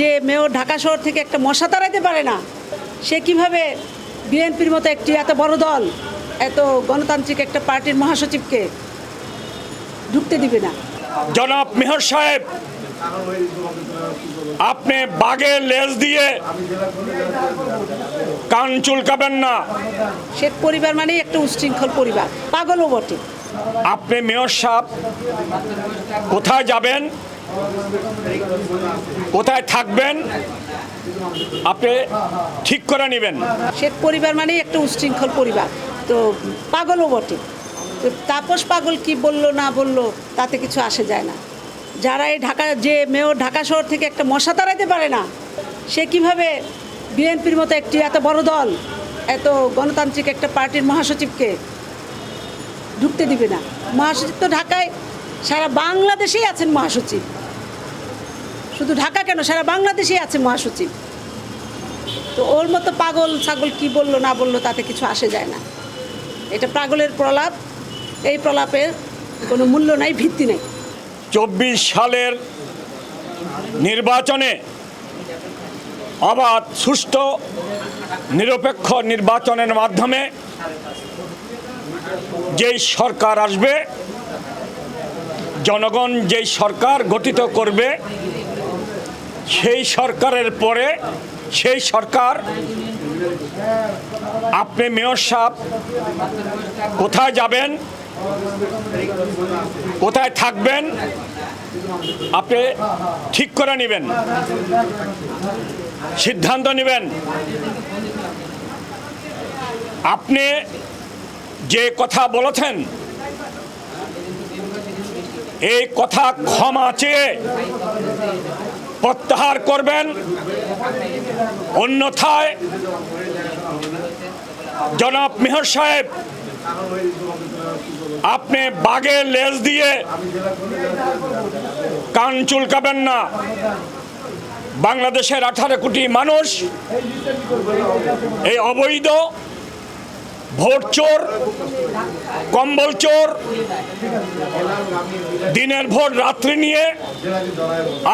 যে মেয়র ঢাকা শহর থেকে একটা মশা তাড়াইতে পারে না সে কীভাবে বিএনপির মতো একটি এত বড় দল এত গণতান্ত্রিক একটা পার্টির মহাসচিবকে ঢুকতে দিবে না? জনাব মেহর সাহেব আপনি বাঘের লেজ দিয়ে কান চুলকাবেন না। শেখ পরিবার মানেই একটা উচ্ছৃঙ্খল পরিবার পাগলও বটে। আপনি মেয়র সাহেব কোথায় যাবেন? কোথায় থাকবেন, আপনি ঠিক করে নেবেন। শেখ পরিবার মানেই একটা উচ্ছৃঙ্খল পরিবার। তো পাগলও বটে। তো তাপস পাগল কি বলল, না বলল, তাতে কিছু আসে যায় না। যারা এই ঢাকা, যে মেয়র ঢাকা শহর থেকে একটা মশা তাড়াইতে পারে না, সে কীভাবে বিএনপির মতো একটি এত বড় দল, এত গণতান্ত্রিক একটা পার্টির মহাসচিবকে ঢুকতে দিবে না? মহাসচিব তো ঢাকায় সারা বাংলাদেশেই আছেন মহাসচিব। শুধু ঢাকা কেন? সারা বাংলাদেশেই আছে মহাসচিব। তো ওর মতো পাগল ছাগল কি বলল, না বলল, তাতে কিছু আসে যায় না। এটা পাগলের প্রলাপ। এই প্রলাপের কোনো মূল্য নাই, ভিত্তি নেই। চব্বিশ সালের নির্বাচনে অবাধ সুষ্ঠু, নিরপেক্ষ নির্বাচনের মাধ্যমে যেই সরকার আসবে, জনগণ যেই সরকার গঠিত করবে সেই সরকারের পরে সেই সরকার, আপনি মেয়র সাহেব, কোথায় যাবেন, কোথায় থাকবেন, আপনি ঠিক করে নেবেন, সিদ্ধান্ত নেবেন। আপনি যে কথা বলেছেন, এই কথা ক্ষমা চেয়ে প্রত্যাহার করবেন। অন্যথায় জনাব মেহর সাহেব, আপনি বাঘের লেজ দিয়ে কান চুলকাবেন না। বাংলাদেশের আঠারো কোটি মানুষ এই অবৈধ ভোট চোর, কম্বল চোর, দিনের ভোট রাত্রি নিয়ে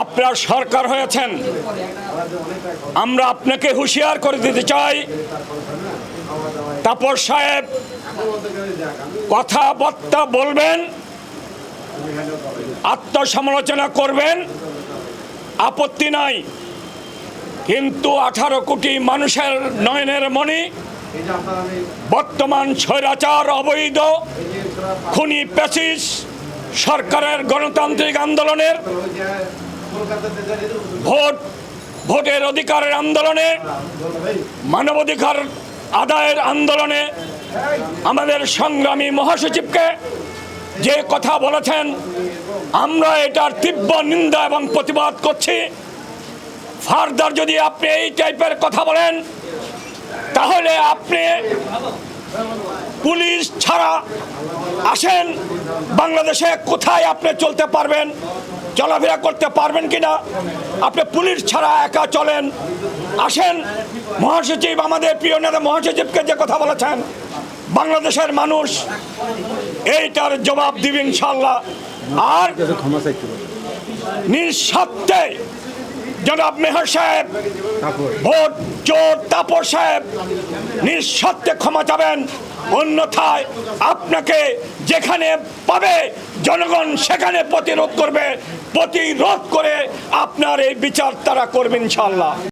আপনার সরকার হয়েছেন। আমরা আপনাকে হুঁশিয়ার করে দিতে চাই। তাপর সাহেব, কথাবার্তা বলবেন, আত্মসমালোচনা করবেন, আপত্তি নাই। কিন্তু আঠারো কোটি মানুষের নয়নের মণি বর্তমান স্বৈরাচার অবৈধ, খুনি প্যাসিস সরকারের গণতান্ত্রিক আন্দোলনের ভোট, ভোটের অধিকারের আন্দোলনে মানবাধিকার আদায়ের আন্দোলনে আমাদের সংগ্রামী মহাসচিবকে যে কথা বলেছেন, আমরা এটার তীব্র নিন্দা এবং প্রতিবাদ করছি। ফার্দার যদি আপনি এই টাইপের কথা বলেন তাহলে আপনি পুলিশ ছাড়া আসেন। বাংলাদেশে কোথায় আপনি চলতে পারবেন চলাফেরা করতে পারবেন কি না আপনি পুলিশ ছাড়া একা চলেন আসেন। মহাসচিব আমাদের প্রিয় নেতা মহাসচিবকে যে কথা বলেছেন বাংলাদেশের মানুষ এইটার জবাব দিবে ইনশাল্লাহ আর নিঃস্বার্থে জনাব মেহর সাহেব, ভোট চোর তাপর সাহেব নিঃস্বার্থে ক্ষমা চাবেন। অন্যথায় আপনাকে যেখানে পাবে, জনগণ সেখানে প্রতিরোধ করবে। প্রতিরোধ করে আপনার এই বিচার তারা করবেন ইনশাল্লাহ